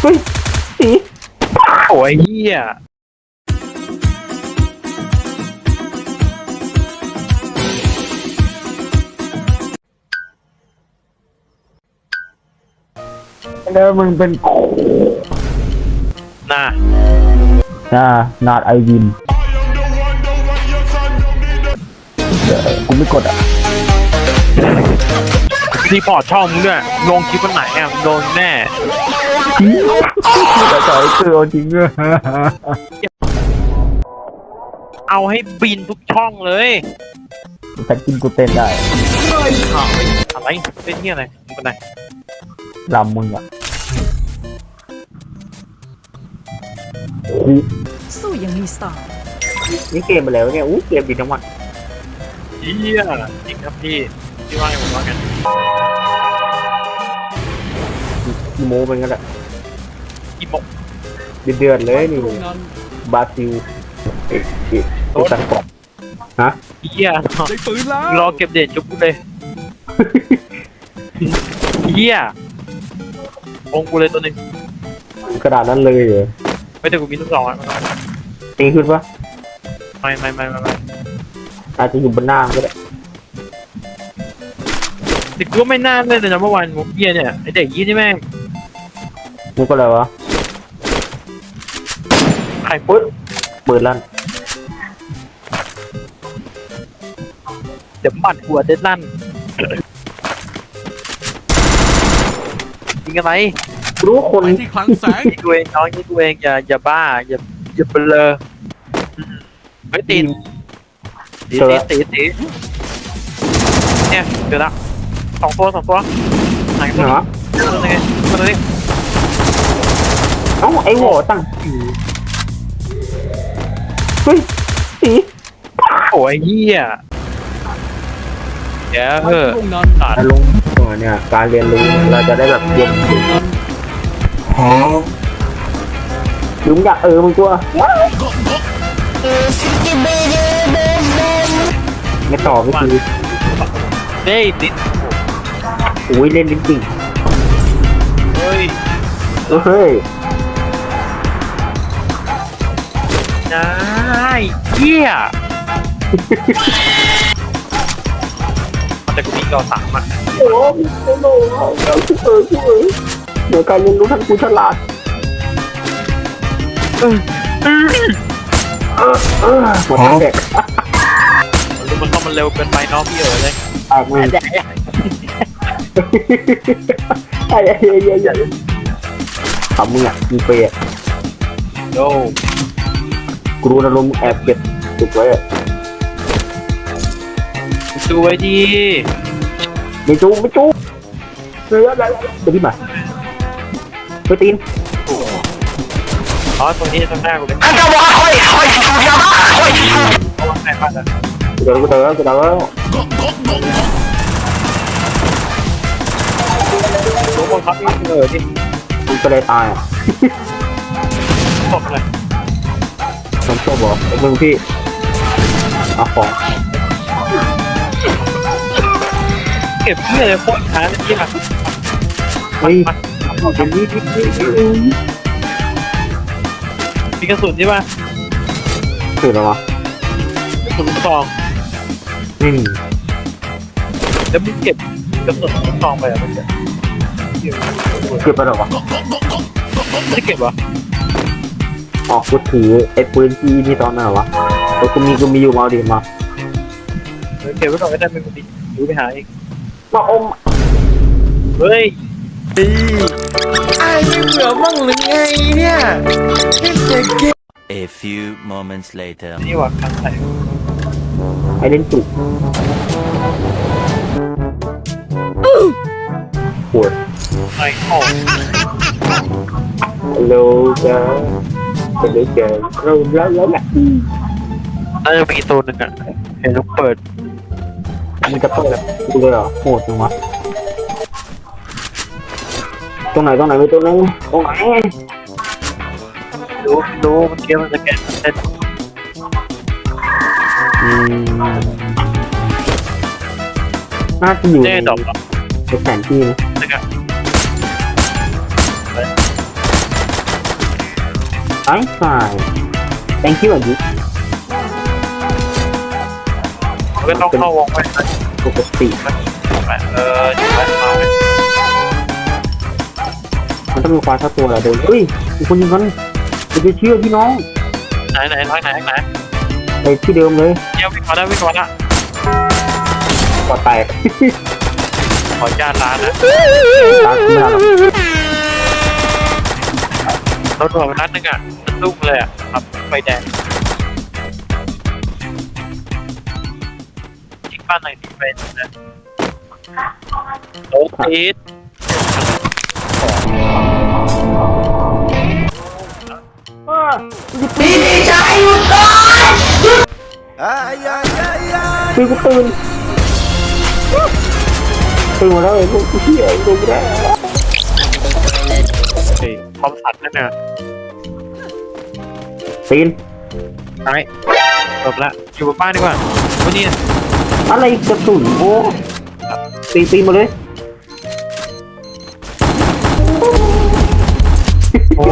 เฮ้ยสีโอ้ยเฮียแล้วมึงเป็นน่ะน่านาดไอวินกูไม่กดอะ รีพอร์ตช่องมึงด้วยลงคลิปวันไหนอะโดนแน่แต่ต่อยคือเอาจริงอะเอาให้บินทุกช่องเลยแต่กินกูเต้นได้อะไรเป็นที่อะไรมึงเป็นไรลำมึงอะสู้อยังมีสไตล์นี่เกมไปแล้วเนี่ยอู้เกมดีทั้งวันเฮียจริงครับพี่ พี่ว่าไงผมว่ากันอีโมเป็นกันแหละอีโมเดือดๆเลยนี่บราซิลเอ๊ะเอ๊ะตัวสังกอบเฮียได้ปืนแล้วรอเก็บเด็ดจุกกูเลยเฮียองกูเลยตัวหนึ่งกระดาษนั้นเลยเหรอไม่แต่กูมีทุกสองอะตีขึ้นปะไม่ไม่ไม่ไม่ไม่อาจจะอยู่บนหน้าก็ได้ แต่กูก็ไม่น่าเล่นเลยนะเมื่อวานมุกเฮียเนี่ยไอเด็กยี่นี่แม่งมึงก็อะไรวะใครปุ๊บเปิดลั่นเดี๋ยวบัดหัวเด็ดลั่นยิงอะไรรู้ว่าคนไปที่คลังแสงยิงตัวเองน้องยิงตัวเองอย่าอย่าบ้าอย่าอย่าเบลอเฮ้ยตีนตีตีตีตีเนี่ยเดี๋ยวละ สองตัวสองตัวไหนตัวเหรนี้อตัวนี้ตัวนี้เอ้าไอ้โหวตั้งเฮ้ยสีโอ้ยเหี้ยเดี๋ยวเออลงนั้นตัดอารมณ์ตัวเนี่ยการเรียนรู้เราจะได้แบบเย็นหรือมึงอยากเออมึงกลัวไม่ต่อไม่คือเฮ้ยติด อุ้ยเล่นลิ้นจริงเฮ้ยเฮ้ยนายเหี้ยแต่กูมีกอสามอะโอ้โหโอ้โหเออเออเดี๋ยวการเรียนรู้ท่านกูฉลาดเออเออหมดเด็กมันต้องมันเร็วเกินไปเนาะพี่เอ๋ยเลยอะมึง ไอ้ไอ้ไอ้ไอ้ไอ้ทำมึงอะมีเปย์โยกูรู้นะลมแอบเก็บตุกไว้อะดูไว้ดีไม่จูไม่จูเฮ้ยอะไรเดี๋ยวพี่มาไปตีนอ๋อตรงนี้ตรงหน้ากูเลยอันจะว่าค่อยค่อยชูยาบ้าค่อยชูเอาวางไหนบ้างอะเดี๋ยวกูเจอกูเจอ รู้คนครับนี่เออที่กูก็เลยตายอะตกเลยผมชอบบอกไอ้มึงพี่เอาของเก็บเพื่อเลยโคตรช้าเลยที่แบบเฮ้ยเป็นนี่ที่ที่มีกระสุนใช่ป่ะคืออะไรวะกระสุนลูกซองไม่มีแล้วมึงเก็บกระสุนลูกซองไปอะมันจะ เก็บไปหรอวะไม่ได้เก็บวะอ๋อกูถือไอ้ปืนที่นี่ตอนนั้นเหรอวะเออกูมีกูมีอยู่มาเอาดีมาเก็บไว้ก่อนก็ได้ไม่เป็นไรดูไปหาเองมาอมเฮ้ยไอ้ไม่เหลือบ้างหรือไงเนี่ยเด็กเก A few moments later. นี่ว่าครั้งไหนไอ้เล่นจุกปวด ไอ้ของฮัลโหลจ้าเป็นได้เจอเราแล้วแล้วแหละน่าจะมีตัวหนึ่งอะเห็นลูกเปิดมันจะเปิดดูเลยเหรอโหดจังวะตรงไหนตรงไหนไม่ตรงไหนตรงไหนดูดูมันเกมมันจะแกนเต้นอืมน่าจะอยู่เต้นดอกหรอในแผนที่นะนะครั บไอ้สาย thank you อายุก็ต้องเข้าวงไปปกติเออเดี๋ยวไปเอาไปมันต้องมีความชัดตัวแหละเดินเฮ้ยมีคนยิงกันจะไปเชื่อพี่น้องไหนไหนทางไหนทางไหนไปที่เดิมเลยเดี๋ยววิ่งมาแล้ววิ่งมาแล้วกอดแตกขออนุญาตร้านนะตามขึ้นมาหรอก รถหัวไปนัดนึงอะมันตุ้มเลยอะครับไฟแดงทิ้งบ้านไหนทิ้งไปนะโอ้ติดตื่นกูตื่นตื่นมาแล้วไอ้ลูกเฮียไอ้ลูกไม่ ไอ้คอมสัตว์นั่นน่ะปีนไายจบละอยู่บนบ้านดีกว่าวันนี้อะไรกระสุนโอ้ตีนปีนมาเลย โอ้